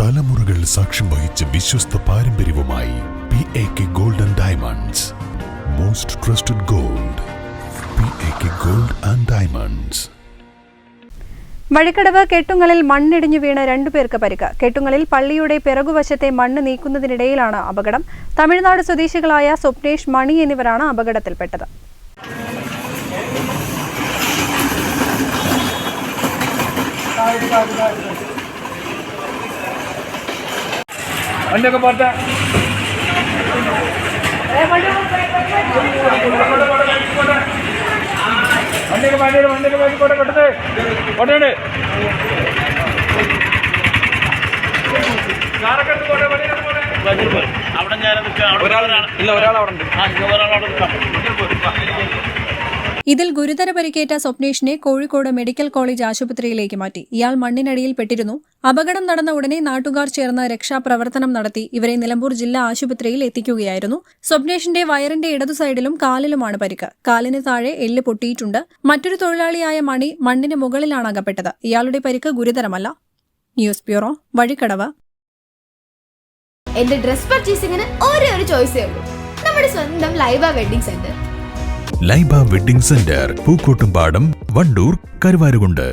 തലമുറകൾ സാക്ഷ്യം വഹിച്ച വിശ്വസ്ത പാരമ്പര്യവുമായി P A K golden diamonds most trusted gold P A K gold and diamonds Vazhikkadavu കെട്ടുങ്ങളിൽ മണ്ണിടിഞ്ഞു വീണ രണ്ടുപേർക്ക് പരിക്ക്. കെട്ടുങ്ങളിൽ പള്ളിയുടെ പിറകുവശത്തെ മണ്ണ് നീക്കുന്നതിനിടയിലാണ് അപകടം. തമിഴ്നാട് സ്വദേശികളായ സ്വപ്നേഷ് മണി എന്നിവരാണ് അപകടത്തിൽപ്പെട്ടത്. വണ്ടിയൊക്കെ പോട്ടെ. വണ്ടിയൊക്കെ വണ്ടിയുടെ വണ്ടിയൊക്കെ പോയി പോട്ടെ അവിടെ ഒരാളാണ് ഇല്ല ഒരാൾ അവിടെ ഉണ്ട്. ആ ഒരാൾ അവിടെ നിൽക്കാം. ഇതിൽ ഗുരുതര പരിക്കേറ്റ സ്വപ്നേഷിനെ കോഴിക്കോട് മെഡിക്കൽ കോളേജ് ആശുപത്രിയിലേക്ക് മാറ്റി. ഇയാൾ മണ്ണിനടിയിൽപ്പെട്ടിരുന്നു അപകടം നടന്ന ഉടനെ നാട്ടുകാർ ചേർന്ന് രക്ഷാപ്രവർത്തനം നടത്തി. ഇവരെ നിലമ്പൂർ ജില്ലാ ആശുപത്രിയിൽ എത്തിക്കുകയായിരുന്നു. സ്വപ്നേഷിന്റെ വയറിന്റെ ഇടതു സൈഡിലും കാലിലുമാണ് പരിക്ക്. കാലിന് താഴെ എല്ല് പൊട്ടിയിട്ടുണ്ട്. മറ്റൊരു തൊഴിലാളിയായ മണി മണ്ണിന് മുകളിലാണ് അകപ്പെട്ടത്. ഇയാളുടെ പരിക്ക് ഗുരുതരമല്ല. News bureau Vazhikkadavu. എന്റെ ഡ്രസ് പർച്ചേസിംഗിന് ഒരേ ഒരു ചോയ്സേ ഉള്ളൂ. നമ്മുടെ സ്വന്തം Laiba wedding centre. Laiba wedding centre Pookkottumpadam Wandoor Karuvarakundu.